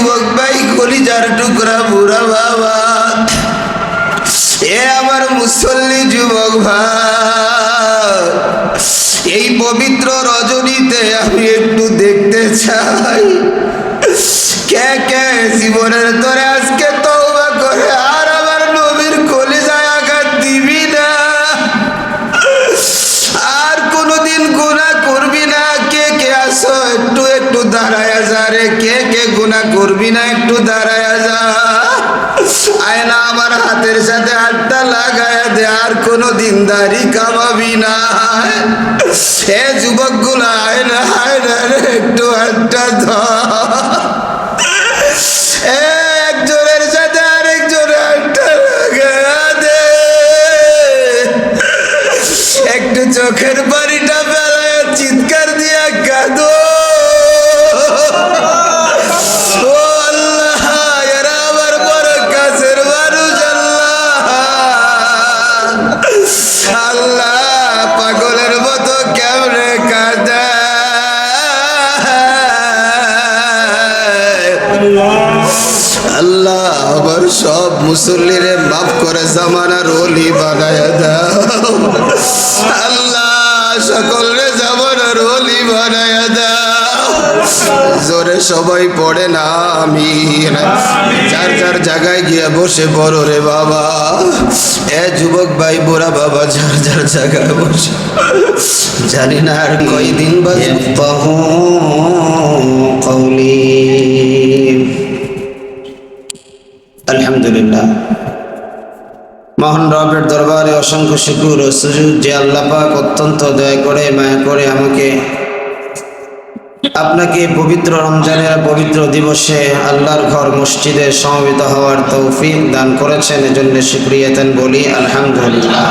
যুবক ভাই, কলিজার টুকরা বুড়া বাবা। এ আমার মুসল্লি যুবক ভাই। এই পবিত্র রজনীতে আমি একটু দেখতে চাই। কে কে জীবনের তোরা একটু দাঁড়ায় যা রে। কে কে গুনা করবি না? একটু দাঁড়ায় যা। আয়না আমার হাতের সাথে হাতটা লাগায় দে, আর কোনো দিন দাড়ি কামাবি না। সে যুবকগুলা আয়না আয়না রে, একটু হাতটা ধর। মুসল্লিরে মাফ করে জামানার ওলি বানায় দাও। আল্লাহ, সকলরে জামানার ওলি বানায় দাও। জোরে সবাই পড়ে না আমি যার যার জায়গায় গিয়ে বসে পড়ো রে বাবা। এ যুবক ভাই, বুড়া বাবা, যার যার জায়গায় বসে। জানি না আর কয়দিন বাজে কৌলি আলহামদুলিল্লাহ। মহান রবের দরবারে অসংখ্য শুকুর ও সুযোগ যে আল্লাহ পাক অত্যন্ত দয়া করে, মায়া করে আমাকে আপনাকে পবিত্র রমজানের পবিত্র দিবসে আল্লাহর ঘর মসজিদে সমবেত হওয়ার তৌফিক দান করেছেন। এজন্য শুক্রিয়াতেন বলি, আলহামদুলিল্লাহ।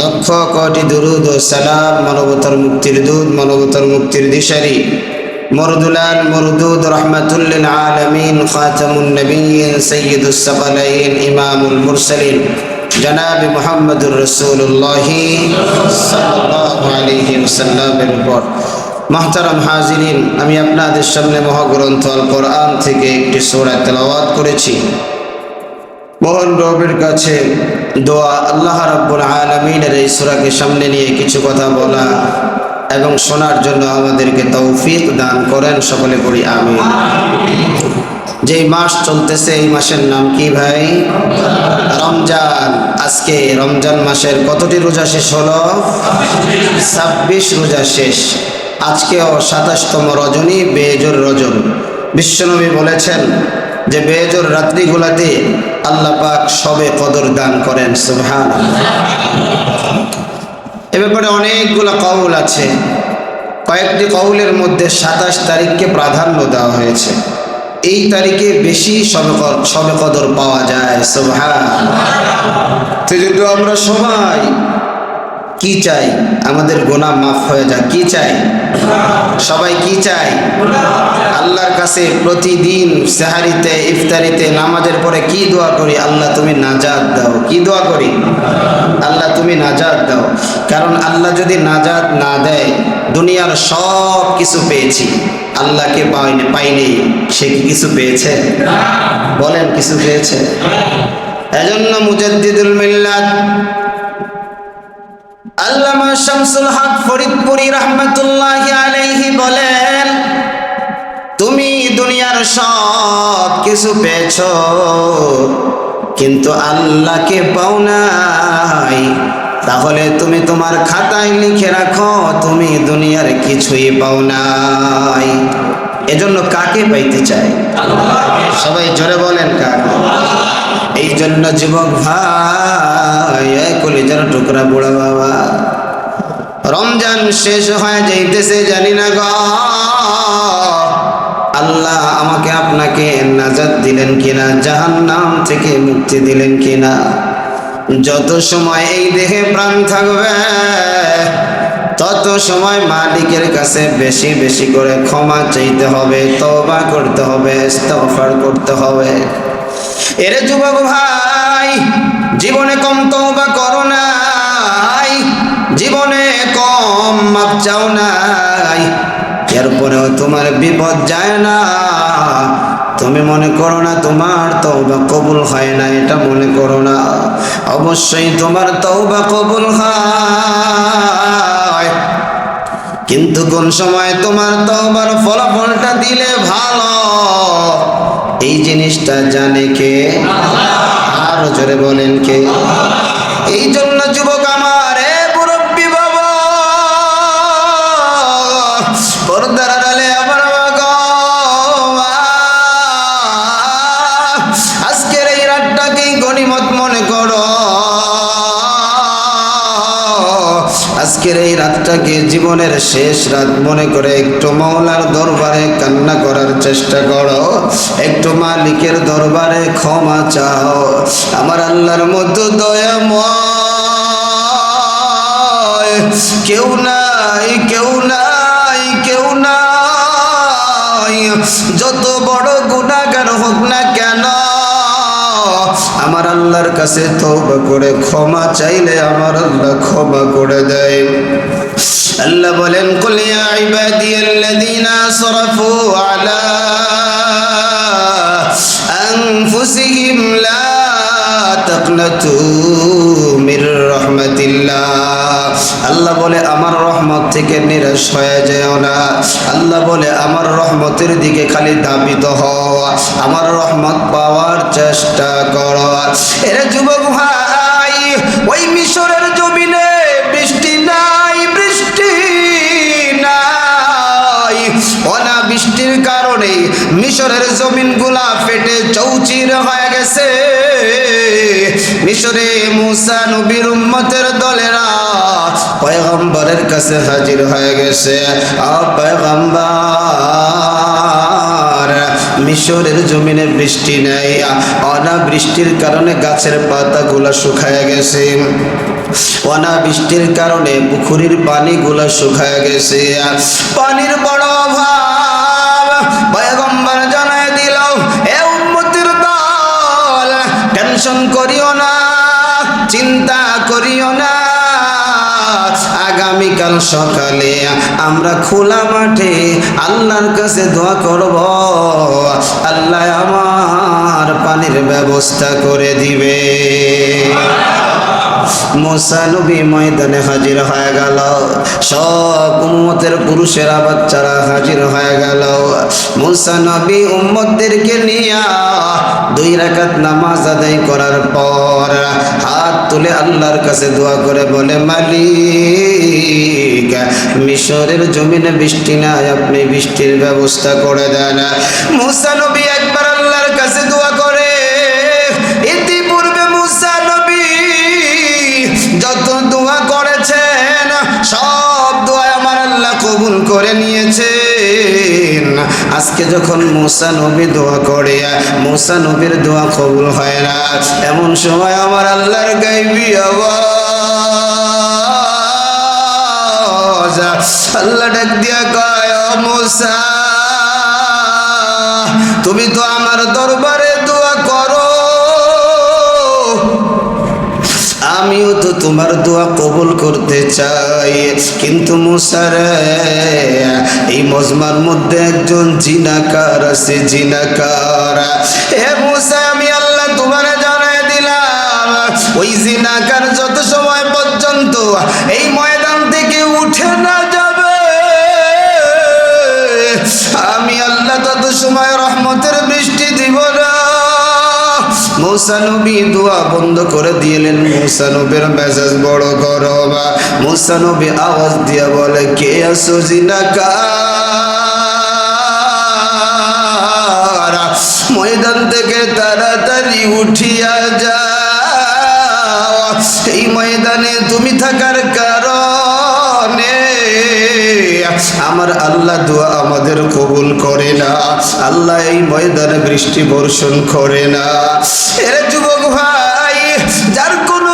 লক্ষ কটি দুরুদ ও সালাম, মানবতার মুক্তির দুধ মানবতার মুক্তির দিশারি। মরদুলাল মরদুদ রহমাতুল্লিল আলমিন, খাতামুন নবীন সৈয়দুস সাকালাইন ইমামুল মুরসালিন, জনাব মোহাম্মদুর রসুল্লাহ সাল্লাল্লাহু আলাইহি ওয়াসাল্লামের উপর। মাহতারাম হাজিরিন, আমি আপনাদের সামনে মহাগ্রন্থ আল কোরআন থেকে একটি সূরা তেলাওয়াত করেছি। মোহন রবের কাছে দোয়া, আল্লাহ রাব্বুল আলমিনের এই সুরাকে সামনে নিয়ে কিছু কথা বলা এবং শোনার জন্য আমাদেরকে তৌফিক দান করেন। সকলে করি আমি যেই মাস চলতেছে, এই মাসের নাম কি ভাই? রমজান। আজকে রমজান মাসের কতটি রোজা শেষ হলো? ছাব্বিশ রোজা শেষ। আজকেও সাতাশতম রজনী, বেজর রজন। বিশ্বনবী বলেছেন যে, বেজর রাত্রিগুলাতে আল্লাহ পাক সবে কদর দান করেন সুবহান এ ব্যাপারে অনেকগুলো কৌল আছে। কয়েকটি কৌলের মধ্যে সাতাশ তারিখকে প্রাধান্য দেওয়া হয়েছে। এই তারিখে বেশি সবে কদর পাওয়া যায় সবাই তো আমরা সবাই কি চাই? আমাদের গোনা মাফ হয়ে যায় কি চাই? সবাই কি চাই? আল্লাহর কাছে প্রতিদিন সেহারিতে, ইফতারিতে, নামাজের পরে কি দোয়া করি? আল্লাহ তুমি নাজাত দাও। কি দোয়া করি? আল্লাহ তুমি নাজাত দাও। কারণ আল্লাহ যদি নাজাত না দেয়, দুনিয়ার সব কিছু পেয়েছি। আল্লাহকে পাইনি পাইনি। সে কি কিছু পেয়েছে? বলেন, কিছু পেয়েছে? এজন্য মুজাদ্দিদুল মিল্লাত আল্লামা শামসুল হক ফরিদপুরি রহমতুল্লাহ আলাইহি বলেন, তুমি দুনিয়ার সব কিছু পেয়েছ, কিন্তু আল্লাহকে পাও নাই। তাহলে তুমি তোমার খাতায় লিখে রাখো, তুমি দুনিয়ার কিছুই পাও নাই। এজন্য কাকে পাইতে চাই সবাই জোরে বলেন কাকে? এই জন্য যুবক ভাই কলিজার টুকরা বুড়া বাবা। রমজান শেষ হয়ে যাইতেছে, জানি না গো। আল্লাহ আমাকে আপনাকে নাজাত দিলেন কিনা জাহান নাম থেকে মুক্তি দিলেন কিনা? যত সময় এই দেহে প্রাণ থাকবে, তত সময় মালিকের কাছে বেশি বেশি করে ক্ষমা চাইতে হবে, তওবা করতে হবে করতে হবে। এর যুবক ভাই জীবনে কম তওবা করো নাই। জীবনে কম মাপ চাও নাই। এরপরেও তোমার বিপদ যায় না। তুমি মনে করো না তোমার তওবা কবুল হয় না, এটা মনে করো না। অবশ্যই তোমার তওবা কবুল হয়। কিন্তু কোন সময় তোমার তওবার ফলাফলটা দিলে ভালো? এই জিনিসটা জানে কে? আরও বলেন কে? এই জন্য যুবক আমার, এ মুরব্বী বাবা, পর্দার আড়ালে আমার আজকের এই রাতটাকেই গণিমত মনে করো। রাতটাকে জীবনের শেষ রাত? মনে করে একটু মৌলার দরবারে কান্না করার চেষ্টা করো। একটু মালিকের দরবারে ক্ষমা চাও। আমার আল্লাহর মতো দয়াময় কেউ নাই কেউ নাই কেউ নাই। যত বড় গুণাগার হোক না আল্লাহর কাছে তওবা করে ক্ষমা চাইলে আমার আল্লাহ ক্ষমা করে দেয়। আল্লাহ বলেন, কুল ইয়া ইবাদিয়াল্লাযীনা আসরাফু আলা আনফুসিহিম লা তাকনাতু মির রাহমাতিল্লাহ। আল্লাহ বলে, আমার রহমত থেকে নিরাশ হয়ে যেও না। আল্লাহ বলে, আমার রহমতের দিকে খালি দাবিত হওয়া আমার রহমত পাওয়ার চেষ্টা করো। এরে যুবক ভাই, ওই মিশরের জমিনে বৃষ্টি নাই বৃষ্টি নাই। অনা বৃষ্টির কারণে মিশরের জমিনগুলা ফেটে চৌচির হয়ে গেছে। মিশরে মুসা নবীর উম্মতের দলেরা পয়গম্বরের কাছে হাজির হয়ে গেছে। আ পয়গম্বর, মিশরের জমিনে বৃষ্টি নেই, অনাবৃষ্টির কারণে গাছের পাতাগুলা শুকায় গেছে। অনাবৃষ্টির কারণে পুকুরির পানিগুলা শুকায় গেছে। পানির টেনশন করিও না, চিন্তা করিও না। আগামীকাল সকালে আমরা খোলা মাঠে আল্লাহর কাছে দোয়া করব। আল্লাহ আমার পানির ব্যবস্থা করে দিবে। মোসা নবী ময়দানে হাজির হয়ে গেল। সব উম্মতের পুরুষেরা বাচ্চারা হাজির হয়ে গেল। মোসা নবী উম্মতদেরকে নিয়ে দুই রাকাত নামাজ আদায় করার পর হাত তুলে আল্লাহর কাছে দোয়া করে বলে, মালিক, মিশরের জমিনে বৃষ্টি নাই, আপনি বৃষ্টির ব্যবস্থা করে দেন। মুসা কবুল করে নিয়েছেন। আজকে যখন মুসা নবী দোয়া করে, মুসা নবীর দোয়া কবুল হয় না, এমন সময় আমার আল্লাহর গাইবি আল্লাহ ডাক দিয়া কয় মুসা, তুমি তো আমার দরবারে তোমার দোয়া কবুল করতে চাই। কিন্তু মুসার, এই মজমার মধ্যে একজন জিনাকার আছে, জিনাকার। হে মুসা মুসানবী দোয়া বন্ধ করে দিলেন। মেজাজ বড় মুসানবী আওয়াজ দিয়া বলে, কে ময়দান থেকে তাড়াতাড়ি উঠিয়া যা এই ময়দানে তুমি থাকার কারণে আমার আল্লাহ দোয়া আমাদের কবুল করে না। আল্লাহ এই ময়দানে বৃষ্টি বর্ষণ করে না। এরে যুবক ভাই, যার কোনো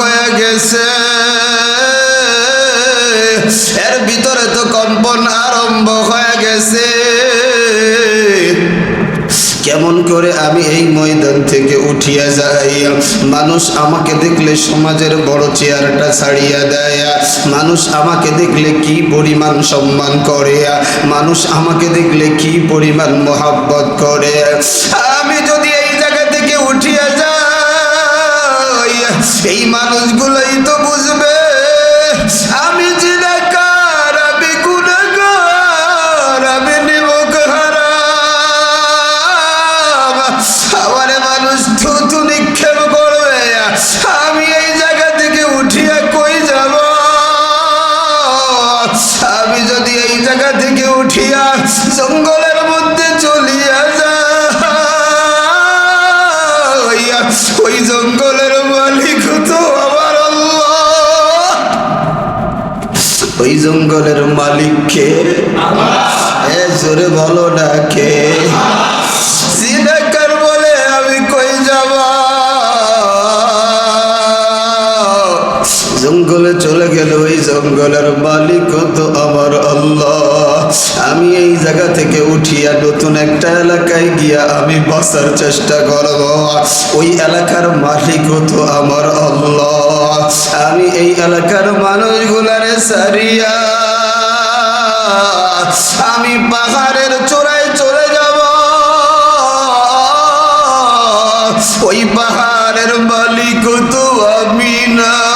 হয়ে এর ভিতরে তো কম্পন আরম্ভ হয়ে গেছে। করে আমি এই ময়দান থেকে উঠিয়া যাই মানুষ আমাকে দেখলে সমাজের বড় চেয়ারটা ছাড়িয়া দেয়, মানুষ আমাকে দেখলে কি পরিমাণ সম্মান করে মানুষ আমাকে দেখলে কি পরিমাণ মোহাব্বত করে জঙ্গলের মালিককে। এ জোরে বলো না কে বলে আমি কই যাব? জঙ্গলে চলে গেল ওই জঙ্গলের মালিক আল্লাহ আমি এই জায়গা থেকে উঠিয়া নতুন একটা এলাকায় গিয়া আমি বসার চেষ্টা করব। ওই এলাকার মালিক তো আমার আল্লাহ। আমি এই এলাকার মানুষগুলারে সারিয়া আমি পাহাড়ের চূড়ায় চলে যাব। ওই পাহাড়ের মালিক তো আমি না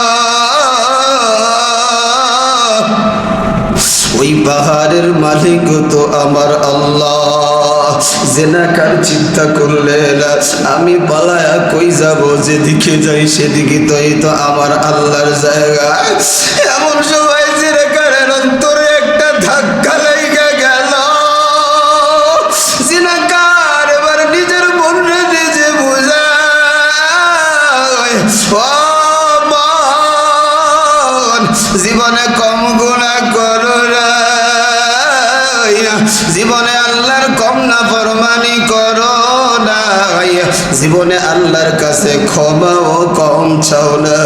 ওই পাহাড়ের মালিক তো আমার আল্লাহ। জেনাকার চিন্তা করলে আমি পালায়া কই যাব? যেদিকে যাই সেদিকে তো এই তো আমার আল্লাহর জায়গা। এমন সময় জেনাকারের অন্তরে একটা ধাক্কা জীবনে কম জীবনে আল্লাহর কাছে ক্ষমা ও কম চাও না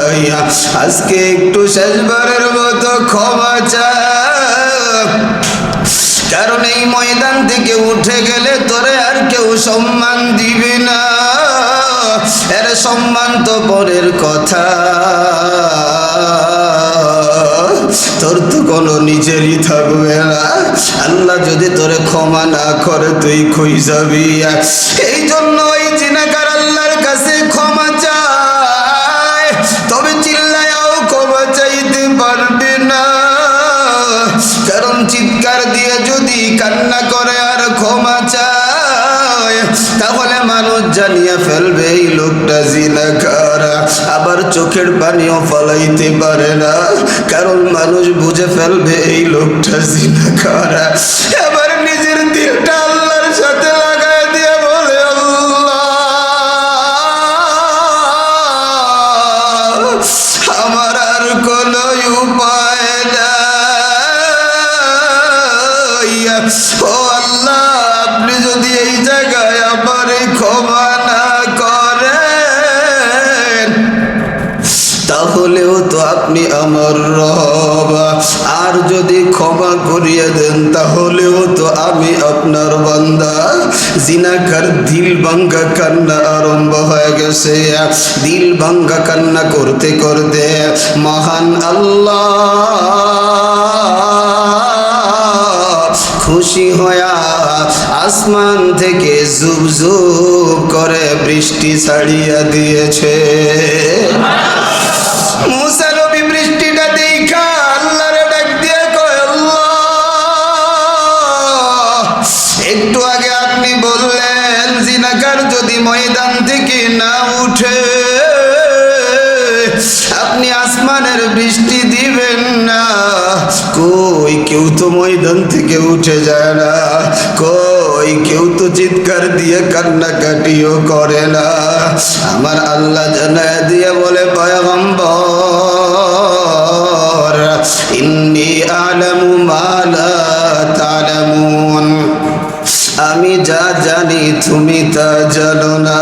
আজকে একটু শেষবারের মতো ক্ষমা চাও। কারণ এই ময়দান থেকে উঠে গেলে তোরে আর কেউ সম্মান দিবে না। এর সম্মান তো পরের কথা। তোর তো কোনো নিজেরই থাকবে না। আল্লাহ যদি তোরে ক্ষমা না করে, তুই খুই যাবি। জানিয়ে ফেলবে এই লোকটা জিনাকারা। আবার চোখের পানিও ফলাইতে পারে না। কারণ মানুষ বুঝে ফেলবে এই লোকটা জিনাকার। আর যদি ক্ষমা করিয়ে দেন, তাহলেও তো আমি আপনার বান্দা। জিনাকার দিল ভাঙ্গা কান্না আরম্ভ হয়ে গেছে। দিল ভাঙ্গা কান্না করতে করতে মহান আল্লাহ খুশি হয়া আসমান থেকে জুব জুব করে বৃষ্টি ছাড়িয়া দিয়েছে। মুসা ময়দান থেকে উঠে যায় না। কই, কেউ তো চিৎকার দিয়ে কান্নাকাটিও করে না। আমার আল্লাহ জানায় দিয়ে বলে, পয়গম্বর, ইন্নি আলামু মালা তালামুন। আমি যা জানি তুমি তা জানো না।